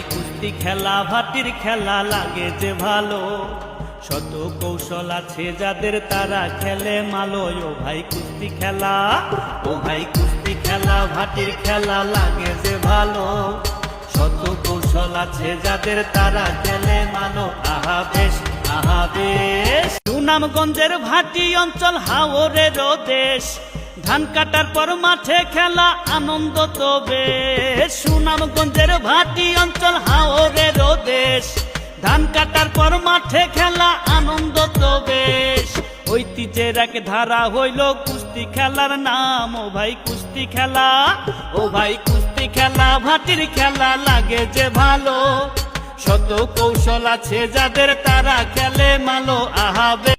কুস্তি খেলা, ভাটির খেলা লাগে যে ভালো। শত কৌশল আছে যাদের তারা খেলে মালয় ও ভাই কুস্তি খেলা, ও ভাই কুস্তি খেলা, ভাটির খেলা লাগে যে ভালো। শত কৌশল আছে যাদের তারা খেলে মালো। আহা বেশ আহা বেশ। সুনামগঞ্জের ভাটি অঞ্চল হাওরের দেশ। ধান কাটার পর মাঠে খেলা আনন্দ তো বেশ। সুনামগঞ্জের ভাটি অঞ্চল হাওরের দেশ ধান কাটার পর মাঠে খেলা আনন্দ তো বেশ। ঐতিহ্যের এক ধারা হইল কুস্তি খেলার নাম। ও ভাই কুস্তি খেলা, ও ভাই কুস্তি খেলা, ভাটির খেলা লাগে যে ভালো। শত কৌশল আছে যাদের তারা খেলে মালো আহাবে